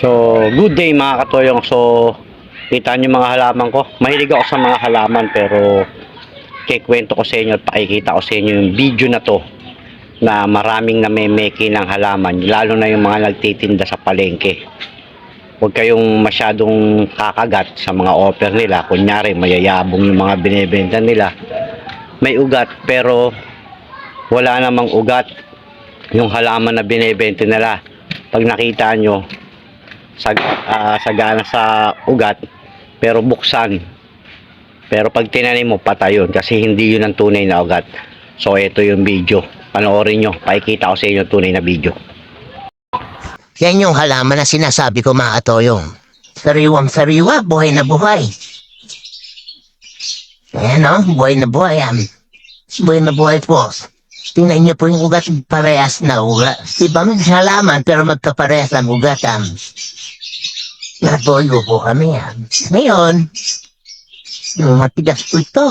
So, good day mga katoyong. So, kita nyo mga halaman ko. Mahilig ako sa mga halaman pero kikwento ko sa inyo at pakikita ko sa inyo yung video na to na maraming namemeki ng halaman lalo na yung mga nagtitinda sa palengke huwag kayong masyadong kakagat sa mga offer nila kunyari mayayabong yung mga binebenta nila may ugat pero wala namang ugat yung halaman na binebenta nila pag nakita nyo sag, ah, sagana sa ugat pero buksan pero pag tinanim mo patay yun kasi hindi yun ang tunay na ugat so ito yung video panoorin nyo pakikita ko sa inyo tunay na video Yan yung halaman na sinasabi ko mga atoyong. Sariwang sariwa, buhay na buhay. Ayan o, buhay na buhay yan. Buhay na buhay po. Tingnan niyo po yung ugat, parehas na ugat. Ibang halaman pero magkaparehas ang ugat. Natoyo po kami. Ngayon, matigas po ito.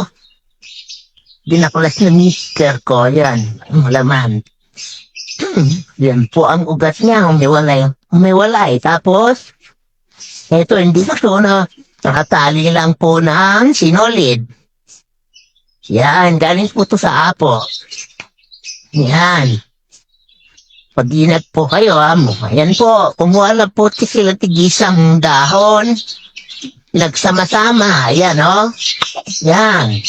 Dinaklas na mister ko, yan, ang laman. Yan po ang ugat niya, humiwalay. Humiwalay. Tapos, ito hindi ko so na nakatali lang po ng sinolid. Yan, galing po to sa apo. Yan. Pag inat po kayo, amo. Ayan po, kumuha lang po sila tigisang dahon. Nagsama-sama. Ayan, oh. Yan.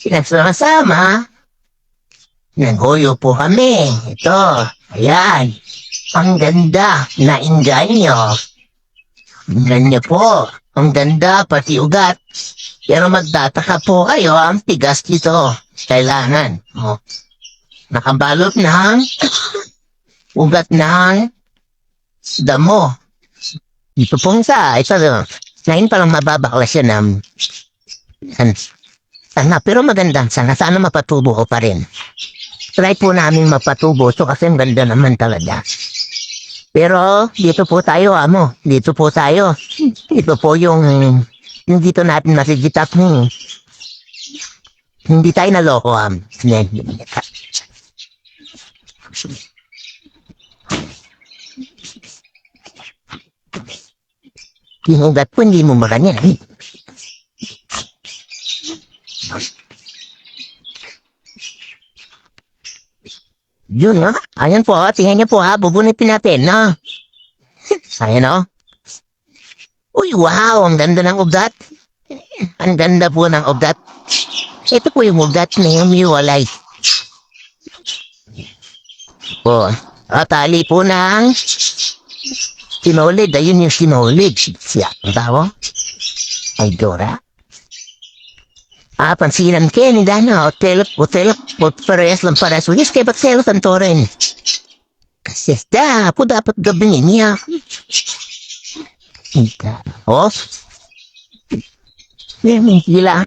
Sinagsama-sama. Naghuyo po kami. Ito. Ayan. Ang ganda. Na-enjoy nyo. Ang ganda po. Ang ganda, pati ugat. Pero magtataka po kayo, ang tigas dito. Kailangan. Oh. Nakabalot ng ugat ng damo. Dito pong isa. Ito, ngayon parang mababaklas yan. Um, yan. Sana, pero maganda. Sana, sana mapatubo ko pa rin try po namin mapatubo to kasi ang ganda naman talaga. Pero dito po tayo, amo. Dito po tayo. Dito po yung yung dito natin masigitap hmm. Hindi tayo naloko, am. Yung ugat po, hindi mo makanya. Yun, ha? Ayan po, ha? Tingnan niyo po, ha? Bubunitin natin, na. Ayan, o. Uy, wow! Ang ganda ng ugat. Ang ganda po ng ugat. Ito po yung ugat na yung miwalay. Po, ah, tali po ng sinulid. Ayun yung sinulid. Siya, ang tao. Ay, Dora. Ah, pansinan kayo ni Dana. Hotel, hotel, parehas lang parehas. Wis kay Batselo Santorin. Kasi da, po dapat gabi niya. Hindi. Oh. May gila.